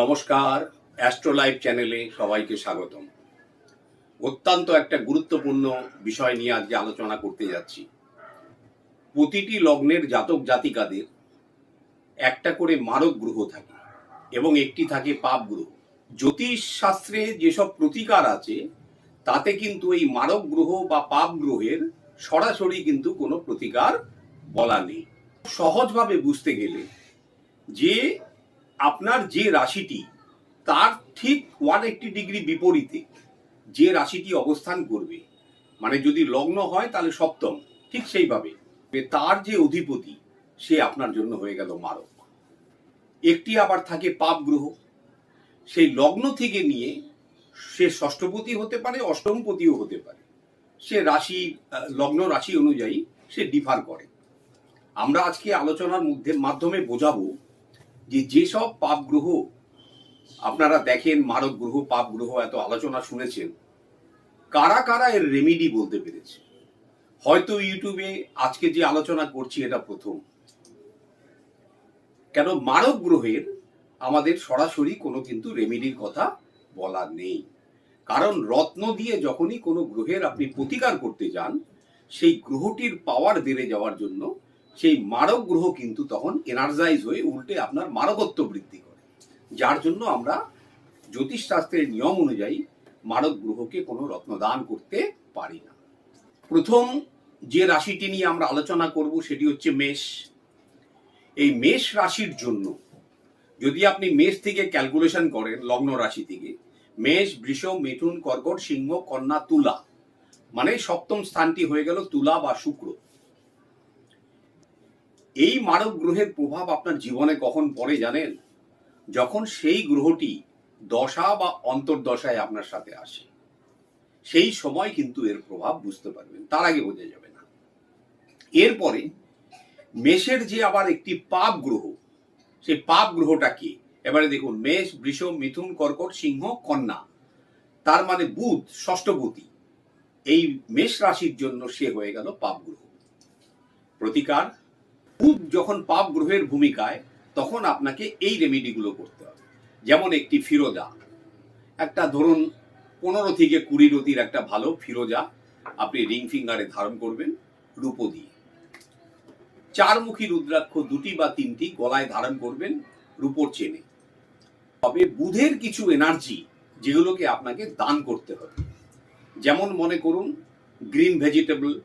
নমস্কার অ্যাস্ট্রোলাইভ চ্যানেলে সবাইকে স্বাগতম। অত্যন্ত একটা গুরুত্বপূর্ণ বিষয় নিয়ে আজকে আলোচনা করতে যাচ্ছি। প্রতিটি লগ্নের জাতক জাতিকাদের একটা করে মারক গ্রহ থাকে এবং একটি থাকে পাপ গ্রহ। জ্যোতিষ শাস্ত্রে যেসব প্রতিকার আছে, তাতে কিন্তু এই মারক গ্রহ বা পাপ গ্রহের সরাসরি কিন্তু কোনো প্রতিকার বলা নেই। সহজভাবে বুঝতে গেলে যে আপনার যে রাশিটি, তার ঠিক ওয়ান এইট্টি ডিগ্রি বিপরীতে যে রাশিটি অবস্থান করবে মানে যদি লগ্ন হয় তাহলে সপ্তম, ঠিক সেইভাবে। তার যে অধিপতি, সে আপনার জন্য হয়ে গেল মারক। একটি আবার থাকে পাপ গ্রহ। সেই লগ্ন থেকে নিয়ে সে ষষ্ঠপতি হতে পারে, অষ্টমপতিও হতে পারে। সে রাশি লগ্ন রাশি অনুযায়ী সে ডিফার করে। আমরা আজকে আলোচনার মধ্যে, মাধ্যমে বোঝাবো যে যেসব পাপ গ্রহ, আপনারা দেখেন মারক গ্রহ, পাপ গ্রহ এত আলোচনা শুনেছেন, কারা কারা এর রেমিডি বলতে পেরেছে? হয়তো ইউটিউবে আজকে যে আলোচনা করছি এটা প্রথম। কেন মারক গ্রহের আমাদের সরাসরি কোনো কিন্তু রেমিডির কথা বলার নেই। কারণ রত্ন দিয়ে যখনই কোনো গ্রহের আপনি প্রতিকার করতে যান, সেই গ্রহটির পাওয়ার বেড়ে যাওয়ার জন্য সেই মারক গ্রহ কিন্তু তখন এনার্জাইজ হয়ে উল্টে আপনার মারকত্ব বৃদ্ধি করে। যার জন্য আমরা জ্যোতিষশাস্ত্রের নিয়ম অনুযায়ী মারক গ্রহকে কোনো রত্নদান করতে পারি না। প্রথম যে রাশিটি নিয়ে আমরা আলোচনা করব সেটি হচ্ছে মেষ। এই মেষ রাশির জন্য যদি আপনি মেষ থেকে ক্যালকুলেশন করেন লগ্ন রাশি থেকে, মেষ, বৃষ, মিথুন, কর্কট, সিংহ, কন্যা, তুলা মানে সপ্তম স্থানটি হয়ে গেল তুলা বা শুক্র। এই মারক গ্রহের প্রভাব আপনার জীবনে কখন পড়ে জানেন? যখন সেই গ্রহটি দশা বা অন্তর্দশায় আপনার সাথে আসে। সেই সময় কিন্তু এর প্রভাব বুঝতে পারবেন, তার আগে বোঝা যাবে না। এরপরে মেষের যে আবার একটি পাপ গ্রহ, সেই পাপ গ্রহটা কি এবারে দেখুন, মেষ, বৃষ, মিথুন, কর্কট, সিংহ, কন্যা, তার মানে বুধ ষষ্ঠপতি এই মেষ রাশির জন্য সে হয়ে গেল পাপ গ্রহ। প্রতিকার বুধ যখন পাপ গ্রহের ভূমিকায়, তখন আপনাকে এই রেমেডিগুলো করতে হবে। যেমন একটি ফিরোজা। একটা ধরুন পনেরো থেকে কুড়ি রতির একটা ভালো ফিরোজা আপনি রিং ফিঙ্গারে ধারণ করবেন রূপো দিয়ে। চারমুখী রুদ্রাক্ষ দুটি বা তিনটি গলায় ধারণ করবেন রূপোর চেনে। তবে বুধের কিছু এনার্জি যেগুলোকে আপনাকে দান করতে হবে। যেমন মনে করুন, গ্রিন ভেজিটেবল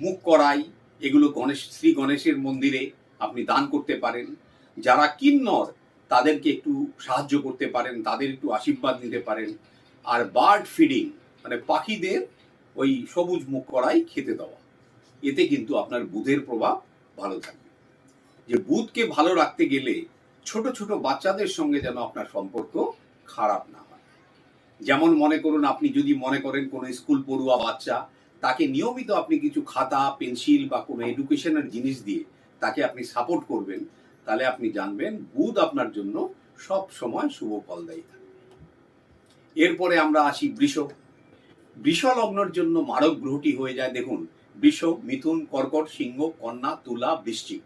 মুখ কড়াই এগুলো গণেশ, শ্রী গণেশের মন্দিরে আপনি দান করতে পারেন। যারা কিন্নর, তাদেরকে একটু সাহায্য করতে পারেন, তাদের একটু আশীর্বাদ নিতে পারেন। আর বার্ড ফিডিং মানে পাখিদের ওই সবুজ মুখ করাই খেতে দেওয়া। এতে কিন্তু আপনার বুধের প্রভাব ভালো থাকবে। যে বুধকে ভালো রাখতে গেলে ছোট ছোট বাচ্চাদের সঙ্গে যেন আপনার সম্পর্ক খারাপ না হয়। যেমন মনে করুন, আপনি যদি মনে করেন কোনো স্কুল পড়ুয়া বাচ্চা তাকে নিয়মিত আপনি কিছু খাতা, পেন্সিল বা কোনো এডুকেশনের জিনিস দিয়ে তাকে আপনি সাপোর্ট করবেন, তাহলে আপনি জানবেন বুধ আপনার জন্য সব সময় শুভ ফলদায়ী দেয় এরপরে আমরা আসি বৃষ। বৃষ লগ্নের জন্য মারক গ্রহটি হয়ে যায়, দেখুন, বৃষ, মিথুন, কর্কট, সিংহ, কন্যা, তুলা বৃশ্চিক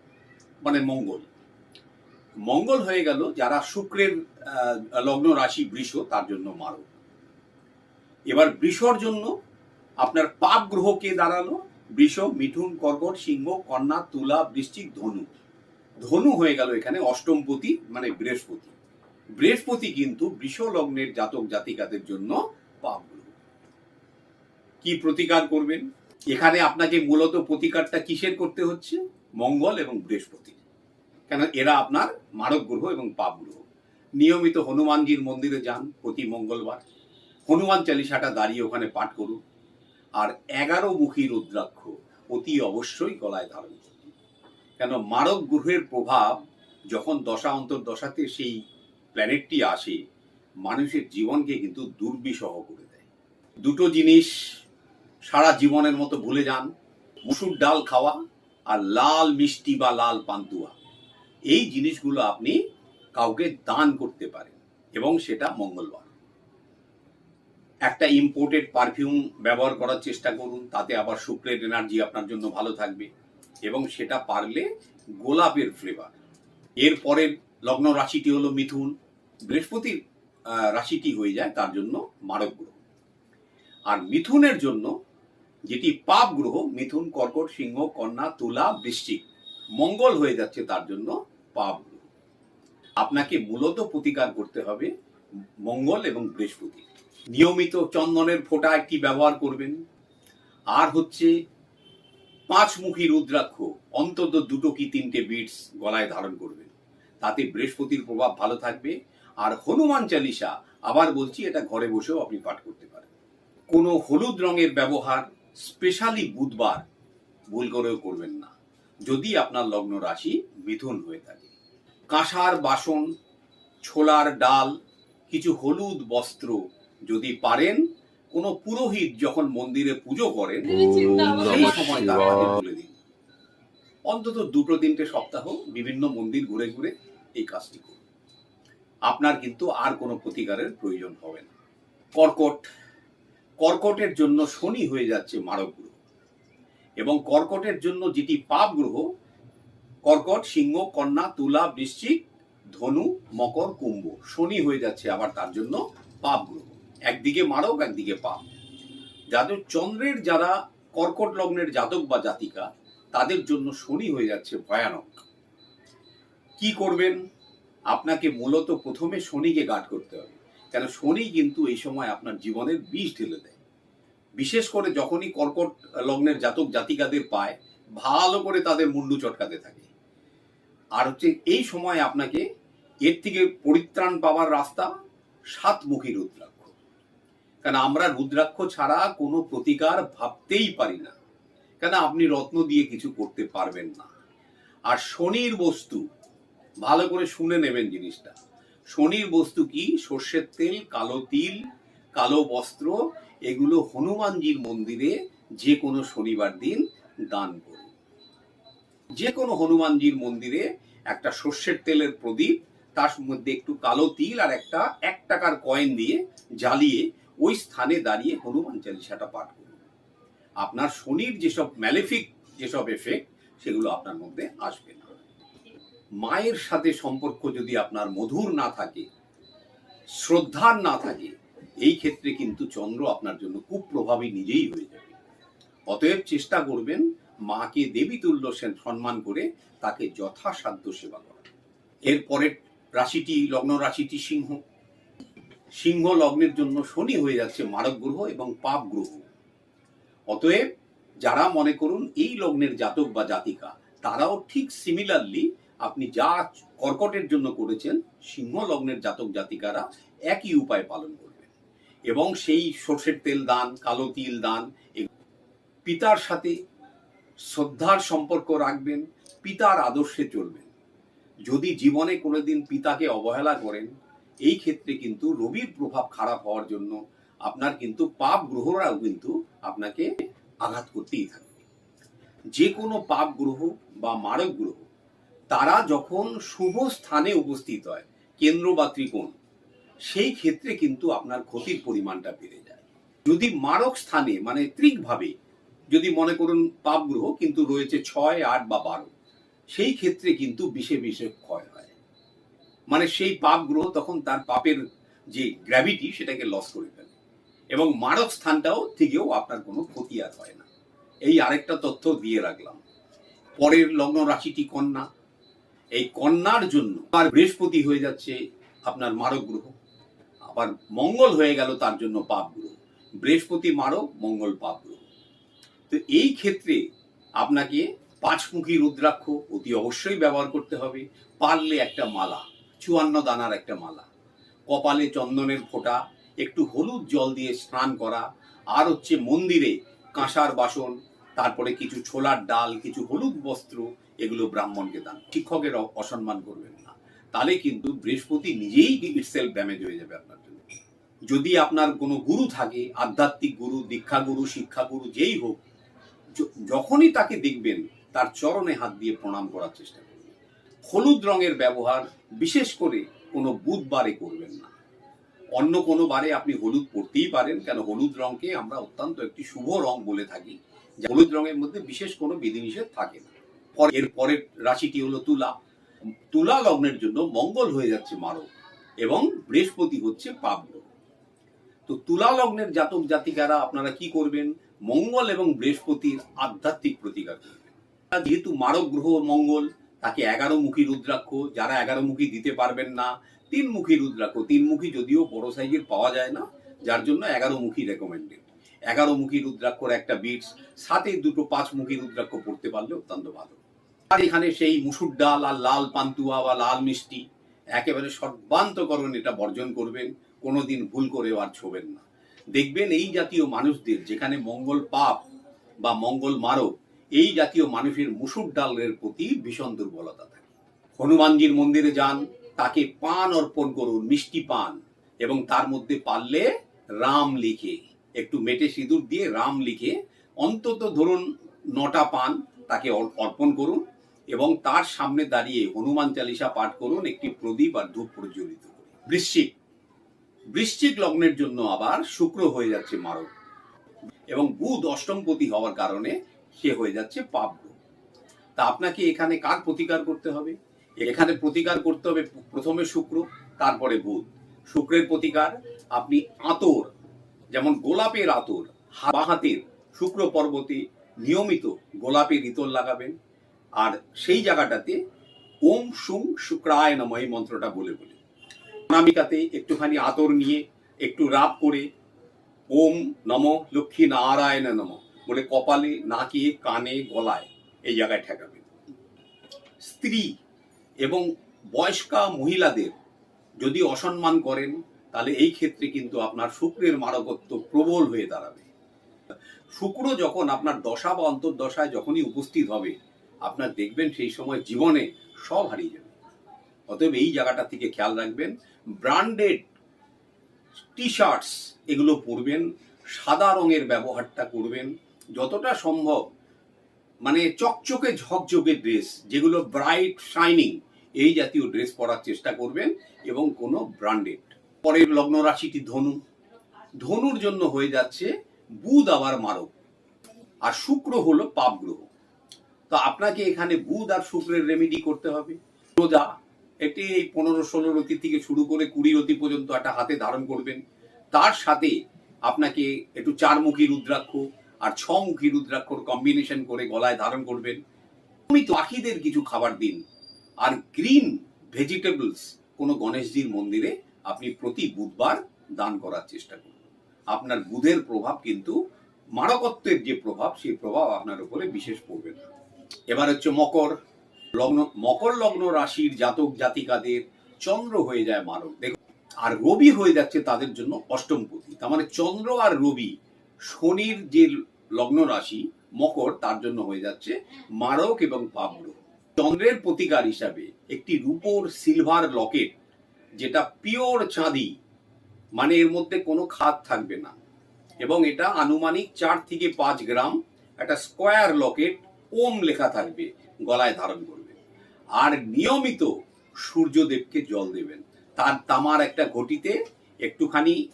মানে মঙ্গল। মঙ্গল হয়ে গেল যারা শুক্রের লগ্ন রাশি বৃষ, তার জন্য মারক। এবার বৃষর জন্য আপনার পাপ গ্রহ কে দাঁড়াল? বৃষ মিঠুন কর্কট, সিংহ, কন্যা, তুলা, বৃশ্চিক, ধনু। ধনু হয়ে গেল এখানে অষ্টমপতি মানে বৃহস্পতি। বৃহস্পতি কিন্তু বৃষ লগ্নের জাতক জাতিকাদের জন্য পাপ গ্রহ। কি প্রতিকার করবেন? এখানে আপনাকে মূলত প্রতিকারটা কিসের করতে হচ্ছে? মঙ্গল এবং বৃহস্পতি। কেন? এরা আপনার মারক গ্রহ এবং পাপ গ্রহ। নিয়মিত হনুমানজির মন্দিরে যান প্রতি মঙ্গলবার। হনুমান চালিসাটা দাঁড়িয়ে ওখানে পাঠ করুন। আর এগারো মুখী রুদ্রাক্ষ অতি অবশ্যই গলায় ধারণ করুন কেন মারক গ্রহের প্রভাব যখন দশা অন্তর্দশাতে সেই প্ল্যানেটটি আসে, মানুষের জীবনকে কিন্তু দুর্বিষহ করে দেয়। দুটো জিনিস সারা জীবনের মতো ভুলে যান, মুসুর ডাল খাওয়া আর লাল মিষ্টি বা লাল পান্তুয়া। এই জিনিসগুলো আপনি কাউকে দান করতে পারেন এবং সেটা মঙ্গলবার। একটা ইম্পোর্টেড পারফিউম ব্যবহার করার চেষ্টা করুন, তাতে আবার শুক্রের এনার্জি আপনার জন্য ভালো থাকবে। এবং সেটা পারলে গোলাপের ফ্লেভার এর পরের লগ্ন রাশিটি হলো মিথুন। বৃহস্পতির রাশিটি হয়ে যায়, তার জন্য মারক গ্রহ। আর মিথুনের জন্য যেটি পাপ গ্রহ, মিথুন, কর্কট, সিংহ, কন্যা, তুলা, বৃশ্চিক, মঙ্গল হয়ে যাচ্ছে তার জন্য পাপ গ্রহ। আপনাকে মূলত প্রতিকার করতে হবে মঙ্গল এবং বৃহস্পতি নিয়মিত চন্দনের ফোঁটা একটি ব্যবহার করবেন। আর হচ্ছে পাঁচমুখী রুদ্রাক্ষ, অন্তত দুটো কি তিনটে বিটস গলায় ধারণ করবেন। তাতে বৃহস্পতির প্রভাব ভালো থাকবে। আর হনুমান চালিসা আবার বলছি এটা ঘরে বসেও আপনি পাঠ করতে পারেন। কোনো হলুদ রঙের ব্যবহার স্পেশালি বুধবার ভুল করেও করবেন না। যদি আপনার লগ্ন রাশি মিথুন হয়ে থাকে। কাঁসার বাসন, ছোলার ডাল, কিছু হলুদ বস্ত্র যদি পারেন কোনো পুরোহিত যখন মন্দিরে পুজো করেন সেই সময় তার হাতে তুলে দিন। অন্তত দুটো তিনটে সপ্তাহ বিভিন্ন মন্দির ঘুরে ঘুরে এই কাজটি করুন। আপনার কিন্তু আর কোনো প্রতিকারের প্রয়োজন হবে না। কর্কট কর্কটের জন্য শনি হয়ে যাচ্ছে মারক গ্রহ। এবং কর্কটের জন্য যেটি পাপ গ্রহ কর্কট সিংহ কন্যা তুলা বৃশ্চিক ধনু মকর কুম্ভ শনি হয়ে যাচ্ছে আবার তার জন্য পাপ গ্রহ। একদিকে মারক, একদিকে পাপ। যাদের চন্দ্রের যারা কর্কট লগ্নের জাতক বা জাতিকা, তাদের জন্য শনি হয়ে যাচ্ছে ভয়ানক। কি করবেন? আপনাকে মূলত প্রথমে শনিকে গাঢ় করতে হবে। কেন? শনি কিন্তু এই সময় আপনার জীবনের বিষ ঢেলে দেয়। বিশেষ করে যখনই কর্কট লগ্নের জাতক, জাতিকাদের পায়, ভালো করে তাদের মুন্ডু চটকাতে থাকে। আর হচ্ছে এই সময় আপনাকে এর থেকে পরিত্রাণ পাওয়ার রাস্তা সাতমুখী রুদ্রাক্ষ। কেন আমরা রুদ্রাক্ষ ছাড়া কোনো প্রতিকার ভাবতেই পারি না। কেন আপনি রত্ন দিয়ে কিছু করতে পারবেন না। আর শনির বস্তু, ভালো করে শুনে নেবেন জিনিসটা। শনির বস্তু কি? সর্ষের তেল, কালো তিল, কালো বস্ত্র, এগুলো হনুমানজির মন্দিরে যে কোনো শনিবার দিন দান করুন। যে কোনো হনুমানজির মন্দিরে একটা সর্ষের তেলের প্রদীপ, তার মধ্যে একটু কালো তিল আর একটা এক টাকার কয়েন দিয়ে জ্বালিয়ে ওই স্থানে দাঁড়িয়ে হনুমান চালিসাটা পাঠ করুন। আপনার শনির যেসব ম্যালেফিক যেসব এফেক্ট সেগুলো আপনার মধ্যে আসবে না। মায়ের সাথে সম্পর্ক যদি আপনার মধুর না থাকে, শ্রদ্ধার না থাকে, এই ক্ষেত্রে কিন্তু চন্দ্র আপনার জন্য খুব প্রভাবী নিজেই হয়ে যাবে। অতএব চেষ্টা করবেন মাকে দেবী তুল্য সম্মান করে তাকে যথাসাধ্য সেবা করা এরপরের রাশিটি, লগ্ন রাশিটি সিংহ। সিংহ লগ্নের জন্য শনি হয়ে যাচ্ছে মারক গ্রহ এবং পাপ গ্রহ। অতএব যারা মনে করুন এই লগ্নের জাতক বা জাতিকা, তারাও ঠিক সিমিলারলি আপনি যা কর্কটের জন্য করেছেন, সিংহ লগ্নের জাতক জাতিকারা একই উপায় পালন করবেন। এবং সেই সর্ষের তেল দান, কালো তিল দান পিতার সাথে শ্রদ্ধার সম্পর্ক রাখবেন, পিতার আদর্শে চলবেন। যদি জীবনে কোনোদিন পিতাকে অবহেলা করেন এই ক্ষেত্রে কিন্তু রবির প্রভাব খারাপ হওয়ার জন্য আপনার কিন্তু পাপ গ্রহরাও কিন্তু আপনাকে আঘাত করতেই থাকবে যে কোনো পাপ গ্রহ বা মারক গ্রহ, তারা যখন শুভ স্থানে উপস্থিত হয়, কেন্দ্র বা ত্রিকোণ, সেই ক্ষেত্রে কিন্তু আপনার ক্ষতির পরিমাণটা বেড়ে যায়। যদি মারক স্থানে মানে ত্রিকভাবে, যদি মনে করুন পাপ গ্রহ কিন্তু রয়েছে ছয়, আট বা বারো, সেই ক্ষেত্রে কিন্তু বিষে বিষে ক্ষয় হয়। মানে সেই পাপ গ্রহ তখন তার পাপের যে গ্র্যাভিটি সেটাকে লস করে ফেলে। এবং মারক স্থানটাও থেকেও আপনার কোনো ক্ষতি আর হয় না। এই আরেকটা তথ্য দিয়ে রাখলাম। পরের লগ্ন রাশিটি কন্যা। এই কন্যার জন্য আর বৃহস্পতি হয়ে যাচ্ছে আপনার মারক গ্রহ। আবার মঙ্গল হয়ে গেল তার জন্য পাপ গ্রহ। বৃহস্পতি মারক, মঙ্গল পাপ গ্রহ। তো এই ক্ষেত্রে আপনাকে পাঁচমুখী রুদ্রাক্ষ অতি অবশ্যই ব্যবহার করতে হবে। পারলে একটা মালা। চুয়ান্ন দানার একটা মালা। কপালে চন্দনের ফোঁটা, একটু হলুদ জল দিয়ে স্নান করা, আর হচ্ছে মন্দিরে কাঁসার বাসন, তারপরে কিছু ছোলার ডাল, কিছু হলুদ বস্ত্র, এগুলো ব্রাহ্মণকে দান। শিক্ষকের অসম্মান করবেন না। তাহলে কিন্তু বৃহস্পতি নিজেই ইটসেলফ ড্যামেজ হয়ে যাবে আপনার জন্য। যদি আপনার কোনো গুরু থাকে, আধ্যাত্মিক গুরু দীক্ষা গুরু শিক্ষা গুরু যেই হোক যখনই তাকে দেখবেন, তার চরণে হাত দিয়ে প্রণাম করার চেষ্টা করবেন হলুদ রঙের ব্যবহার বিশেষ করে কোনো বুধবারে করবেন না। অন্য কোনো বারে আপনি হলুদ পরতেই পারেন, কেন হলুদ রঙকে আমরা অত্যন্ত একটি শুভ রং বলে থাকি হলুদ রঙের মধ্যে বিশেষ কোনো বিধিনিষেধ থাকে না। এর পরের রাশিটি হলো তুলা। তুলা লগ্নের জন্য মঙ্গল হয়ে যাচ্ছে মারক এবং বৃহস্পতি হচ্ছে গ্রহ তো তুলা লগ্নের জাতক জাতিকারা আপনারা কি করবেন? মঙ্গল এবং বৃহস্পতির আধ্যাত্মিক প্রতিকার যেহেতু মারক গ্রহ মঙ্গল তাকে এগারো মুখী রুদ্রাক্ষ, যারা এগারো মুখী দিতে পারবেন না, তিন মুখী রুদ্রাক্ষ, তিন মুখী যদিও বড় সাইজের পাওয়া যায় না, যার জন্য এগারো মুখী রেকমেন্ডেড এগারো মুখী রুদ্রাক্ষর একটা বিটস সাথে দুটো পাঁচ মুখী রুদ্রাক্ষ পড়তে পারলে অত্যন্ত ভালো। আর এখানে সেই মুসুর ডাল আর লাল পান্তুয়া বা লাল মিষ্টি, একেবারে সর্বান্তকরণ এটা বর্জন করবেন, কোনোদিন ভুল করেও আর ছোবেন না। দেখবেন এই জাতীয় মানুষদের, যেখানে মঙ্গল পাপ বা মঙ্গল মারক এই জাতীয় মানুষের মুসুর ডালের প্রতি ভীষণ দুর্বলতা থাকে। হনুমানজির মন্দিরে যান, তাকে পান অর্পণ করুন, মিষ্টি পান, এবং তার মধ্যে পারলে রাম লিখে, একটু মেটে সিঁদুর দিয়ে রাম লিখে অন্তত ধরুন নটা পান তাকে অর্পণ করুন, এবং তার সামনে দাঁড়িয়ে হনুমান চালিসা পাঠ করুন, একটি প্রদীপ আর ধূপ প্রজ্বলিত করুন। বৃশ্চিক। বৃশ্চিক লগ্নের জন্য আবার শুক্র হয়ে যাচ্ছে মারক এবং বুধ অষ্টমপতি হওয়ার কারণে সে হয়ে যাচ্ছে পাপ তা আপনাকে এখানে কার প্রতিকার করতে হবে? এখানে প্রতিকার করতে হবে প্রথমে শুক্র, তারপরে বুধ। শুক্রের প্রতিকার, আপনি আতর, যেমন গোলাপের আতর হাতের শুক্র পর্বতে নিয়মিত গোলাপের ইতর লাগাবেন। আর সেই জায়গাটাতে ওম সুং শুক্রায় নম এই মন্ত্রটা বলে বলে। অনামিকাতে একটুখানি আতর নিয়ে একটু রাপ করে ওম নম লক্ষ্মী নারায়ণ নম। বলে কপালে, নাকে, কানে, গলায় এই জায়গায় ঠেকাবেন স্ত্রী এবং বয়স্কা মহিলাদের যদি অসম্মান করেন, তাহলে এই ক্ষেত্রে কিন্তু আপনার শুক্রের মারকত্ব প্রবল হয়ে দাঁড়াবে। শুক্র যখন আপনার দশা বা অন্তর্দশায় যখনই উপস্থিত হবে, আপনার দেখবেন সেই সময় জীবনে সব হারিয়ে যাবে। অতএব এই জায়গাটা থেকে খেয়াল রাখবেন, ব্র্যান্ডেড টি শার্টস এগুলো পরবেন, সাদা রঙের ব্যবহারটা করবেন যতটা সম্ভব মানে চকচকে ঝকঝকে ড্রেস যেগুলো ব্রাইট শাইনিং এই জাতীয় ড্রেস পরার চেষ্টা করবেন এবং কোনো ব্র্যান্ডেড পরের লগ্ন রাশিটি ধনু। ধনুর জন্য হয়ে যাচ্ছে বুধ আবার মারক। আর শুক্র হলো পাপ গ্রহ। তো আপনাকে এখানে বুধ আর শুক্রের রেমেডি করতে হবে। রোজা, এটি এই পনেরো ষোলো রতি থেকে শুরু করে কুড়ি রতি পর্যন্ত একটা হাতে ধারণ করবেন। তার সাথে আপনাকে একটু চারমুখী রুদ্রাক্ষ আর ছমুখী রুদ্রাক্ষর কম্বিনেশন করে গলায় ধারণ করবেন। নিয়মিত পাখিদের কিছু খাবার দিন। আর গ্রিন ভেজিটেবলস কোনো গণেশজির মন্দিরে আপনি প্রতি বুধবার দান করার চেষ্টা করুন। আপনার বুধের প্রভাব কিন্তু মারকত্বের যে প্রভাব, সেই প্রভাব আপনার উপরে বিশেষ পড়বে না। এবার হচ্ছে মকর। লগ্ন মকর লগ্ন রাশির জাতক জাতিকাদের চন্দ্র হয়ে যায় মারক। দেখুন, আর রবি হয়ে যাচ্ছে তাদের জন্য অষ্টম অষ্টমপতি তার মানে চন্দ্র আর রবি শনির যে লগ্ন রাশি, মকর তার জন্য হয়ে যাচ্ছে মারক এবং পাবগ্রহ। চন্দ্রের প্রতিকার হিসাবে একটি রূপোর সিলভার লকেট যেটা পিওর চাঁদি মানে এর মধ্যে কোনো খাদ থাকবে না। এবং এটা আনুমানিক চার থেকে পাঁচ গ্রাম একটা স্কোয়ার লকেট ওম লেখা থাকবে, গলায় ধারণ করবে। আর নিয়মিত সূর্যদেবকে জল দেবেন। তার তামার একটা ঘটিতে একটুখানি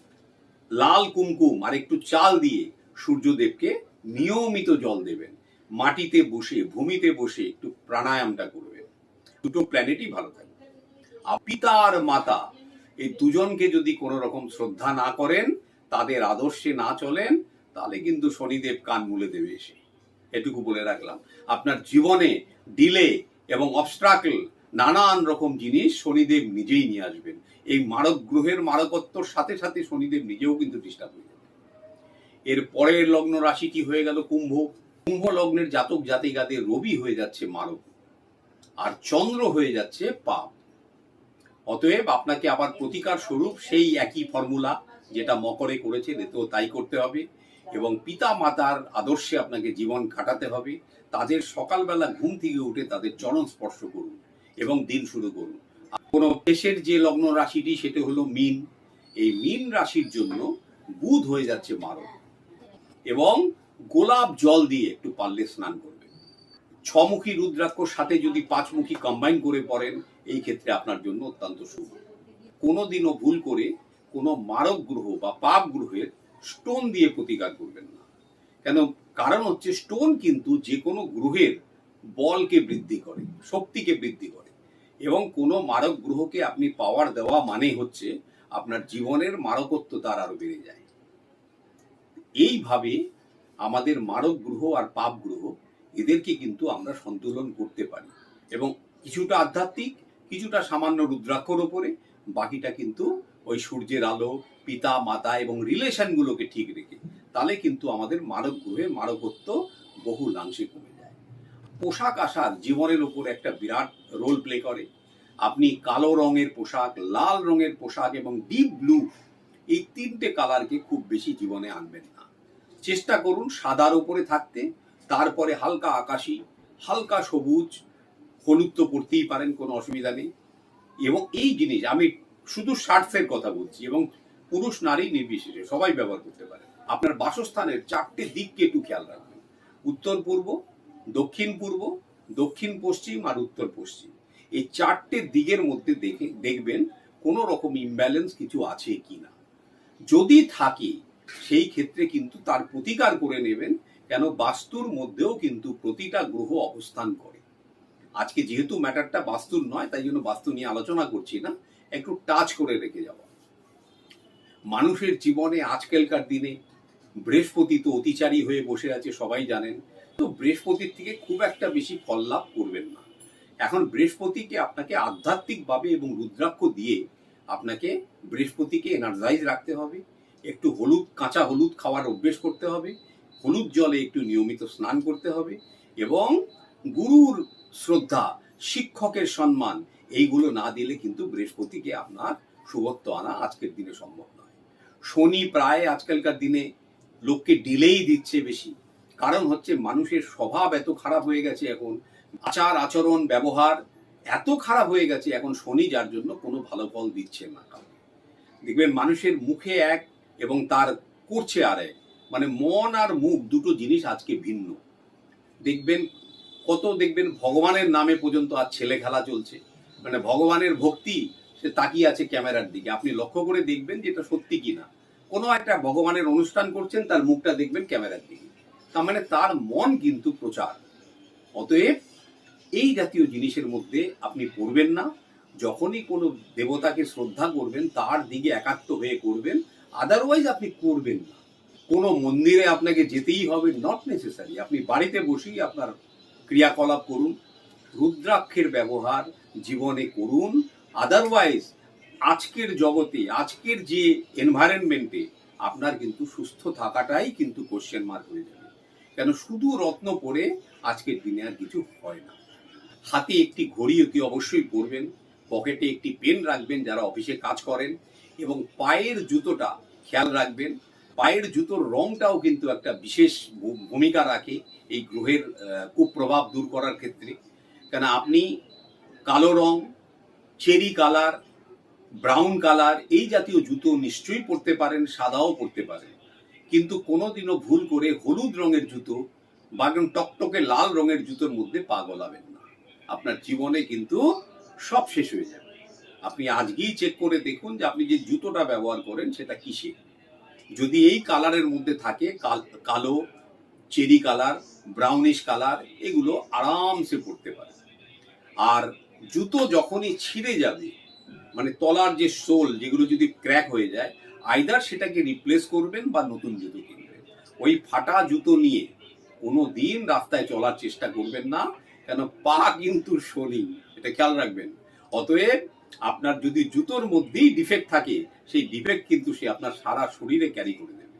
লাল কুমকুম আর একটু চাল দিয়ে সূর্যদেবকে নিয়মিত জল দেবেন। মাটিতে বসে, ভূমিতে বসে একটু প্রাণায়ামটা করবেন। দুটো প্ল্যানেটই ভালো থাকবে আর পিতা আর মাতা, এই দুজনকে যদি কোনো রকম শ্রদ্ধা না করেন, তাদের আদর্শে না চলেন, তাহলে কিন্তু শনিদেব কান মুলে দেবে এসে। এটুকু বলে রাখলাম। আপনার জীবনে ডিলে এবং অবস্ট্রাকল নানান রকম জিনিস শনিদেব নিজেই নিয়ে আসবেন। এই মারক গ্রহের মারকত্বর সাথে সাথে শনিদেব নিজেও কিন্তু ডিস্টার্ব হয়ে এর পরের লগ্ন রাশিটি হয়ে গেল কুম্ভ। কুম্ভ লগ্নের জাতক জাতিকাদের রবি হয়ে যাচ্ছে মারক আর চন্দ্র হয়ে যাচ্ছে পাপ। অতএব আপনাকে আবার প্রতিকার স্বরূপ সেই একই ফর্মুলা যেটা মকরে করেছে, এতেও তাই করতে হবে এবং পিতা মাতার আদর্শে আপনাকে জীবন কাটাতে হবে। তাদের সকালবেলা ঘুম থেকে উঠে তাদের চরণ স্পর্শ করুন এবং দিন শুরু করুন। কোনো দেশের যে লগ্ন রাশিটি, সেটা হলো মিন। এই মিন রাশির জন্য বুধ হয়ে যাচ্ছে মারক এবং গোলাপ জল দিয়ে একটু পারলে স্নান করবেন ছমুখী রুদ্রাক্ষর সাথে যদি পাঁচমুখী কম্বাইন করে পড়েন, এই ক্ষেত্রে আপনার জন্য অত্যন্ত শুভ। কোনোদিনও ভুল করে কোনো মারক গ্রহ বা পাপ গ্রহের স্টোন দিয়ে প্রতিকার করবেন না। কেন? কারণ হচ্ছে স্টোন কিন্তু যে কোনো গ্রহের বলকে বৃদ্ধি করে, শক্তিকে বৃদ্ধি করে। এবং কোনো মারক গ্রহকে আপনি পাওয়ার দেওয়া মানে হচ্ছে আপনার জীবনের মারকত্ব তার আরও বেড়ে যায়। এইভাবে আমাদের মারক গ্রহ আর পাপ গ্রহ এদেরকে কিন্তু আমরা সন্তুলন করতে পারি। এবং কিছুটা আধ্যাত্মিক, কিছুটা সামান্য রুদ্রাক্ষর ওপরে, বাকিটা কিন্তু ওই সূর্যের আলো, পিতা, মাতা এবং রিলেশনগুলোকে ঠিক রেখে। তাহলে কিন্তু আমাদের মারক গ্রহে মারকত্ব বহুলাংশে কমে যায়। পোশাক আশাক জীবনের উপর একটা বিরাট রোল প্লে করে। আপনি কালো রঙের পোশাক, লাল রঙের পোশাক এবং ডিপ ব্লু এই তিনটে কালারকে খুব বেশি জীবনে আনবেন না। চেষ্টা করুন সাদার উপরে থাকতে, তারপরে হালকা আকাশি, হালকা সবুজ, হলুদ তো পড়তেই পারেন, কোনো অসুবিধা নেই। এবং এই জিনিস, আমি শুধু শার্টসের কথা বলছি, এবং পুরুষ নারী নির্বিশেষে সবাই ব্যবহার করতে পারে। আপনার বাসস্থানের চারটে দিককে একটু খেয়াল রাখবেন। উত্তর পূর্ব, দক্ষিণ পূর্ব, দক্ষিণ পশ্চিম আর উত্তর পশ্চিম। এই চারটে দিকের মধ্যে দেখে, দেখবেন কোনো রকম ইমব্যালেন্স কিছু আছে কি না যদি থাকে সেই ক্ষেত্রে কিন্তু তার প্রতিকার করে নেবেন কেন বাস্তুর মধ্যেও কিন্তু প্রতিটা গ্রহ অবস্থান করে। আজকে যেহেতু ম্যাটারটা বাস্তুর নয়, তাই জন্য বাস্তু নিয়ে আলোচনা করছি না, একটু টাচ করে রেখে যাওয়া। মানুষের জীবনে আজকালকার দিনে বৃহস্পতি তো অতিচারী হয়ে বসে আছে, সবাই জানেন। তো বৃহস্পতির থেকে খুব একটা বেশি ফল লাভ করবেন না। এখন বৃহস্পতিকে আপনাকে আধ্যাত্মিকভাবে এবং রুদ্রাক্ষ দিয়ে আপনাকে বৃহস্পতিকে এনার্জাইজ রাখতে হবে। একটু হলুদ, কাঁচা হলুদ খাওয়ার অভ্যেস করতে হবে, হলুদ জলে একটু নিয়মিত স্নান করতে হবে এবং গুরুর শ্রদ্ধা, শিক্ষকের সম্মান, এইগুলো না দিলে কিন্তু বৃহস্পতিকে আপনার শুভত্ব আনা আজকের দিনে সম্ভব নয় শনি প্রায় আজকালকার দিনে লোককে ডিলেই দিচ্ছে বেশি কারণ হচ্ছে মানুষের স্বভাব এত খারাপ হয়ে গেছে এখন, আচার, আচরণ, ব্যবহার এত খারাপ হয়ে গেছে এখন শনি যার জন্য কোনো ভালো ফল দিচ্ছে না। দেখবেন মানুষের মুখে এক এবং তার করছে আর। মানে মন আর মুখ দুটো জিনিস আজকে ভিন্ন। দেখবেন, কত দেখবেন ভগবানের নামে পর্যন্ত আজ ছেলে খেলা চলছে। মানে ভগবানের ভক্তি সে তাকিয়ে আছে ক্যামেরার দিকে। আপনি লক্ষ্য করে দেখবেন যে এটা সত্যি কিনা। কোনো একটা ভগবানের অনুষ্ঠান করছেন, তার মুখটা দেখবেন ক্যামেরার দিকে। তার মানে তার মন কিন্তু প্রচার। অতএব এই জাতীয় জিনিসের মধ্যে আপনি পড়বেন না। যখনই কোনো দেবতাকে শ্রদ্ধা করবেন, তার দিকে একাত্ম হয়ে করবেন আদারওয়াইজ আপনি করবেন না। কোনো মন্দিরে আপনাকে যেতেই হবে নট নেসেসারি আপনি বাড়িতে বসেই আপনার ক্রিয়াকলাপ করুন, রুদ্রাক্ষের ব্যবহার জীবনে করুন। আদারওয়াইজ আজকের জগতে, আজকের যে এনভায়রনমেন্টে আপনার কিন্তু সুস্থ থাকাটাই কিন্তু কোশ্চেন মার্ক হয়ে যাবে। কেন? শুধু রত্ন পরে আজকের দিনে আর কিছু হয় না। হাতে একটি ঘড়ি অতি অবশ্যই পরবেন পকেটে একটি পেন রাখবেন যারা অফিসে কাজ করেন। এবং পায়ের জুতোটা খেয়াল রাখবেন, পায়ের জুতোর রংটাও কিন্তু একটা বিশেষ ভূমিকা রাখে এই গ্রহের কুপ্রভাব দূর করার ক্ষেত্রে। কেন আপনি কালো রং, চেরি কালার, ব্রাউন কালার এই জাতীয় জুতো নিশ্চয়ই পরতে পারেন, সাদাও পরতে পারেন। কিন্তু কোনোদিনও ভুল করে হলুদ রঙের জুতো বা টকটকে লাল রঙের জুতোর মধ্যে পা গলাবেন না। আপনার জীবনে কিন্তু সব শেষ হয়ে যাবে। আপনি আজকেই চেক করে দেখুন যে আপনি যে জুতোটা ব্যবহার করেন সেটা কিসের। যদি এই কালারের মধ্যে থাকে, কালো চেরি কালার ব্রাউনিশ কালার এগুলো আরামসে পড়তে পারে। আর জুতো যখনই ছিঁড়ে যাবে মানে তলার যে সোল যেগুলো যদি ক্র্যাক হয়ে যায় আইদার সেটাকে রিপ্লেস করবেন বা নতুন জুতো কিনবেন। ওই ফাটা জুতো নিয়ে কোনো দিন রাস্তায় চলার চেষ্টা করবেন না, কেন পা কিন্তু শনি, এটা খেয়াল রাখবেন। অতএব আপনার যদি জুতোর মধ্যেই ডিফেক্ট থাকে, সেই ডিফেক্ট কিন্তু সে আপনার সারা শরীরে ক্যারি করে দেবে।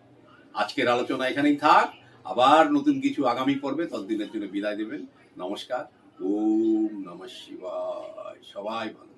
আজকের আলোচনা এখানেই থাক। আবার নতুন কিছু আগামী পর্বে ততদিনের জন্য বিদায় দেবেন। নমস্কার। ওম নম শিবায়। সবাই ভালো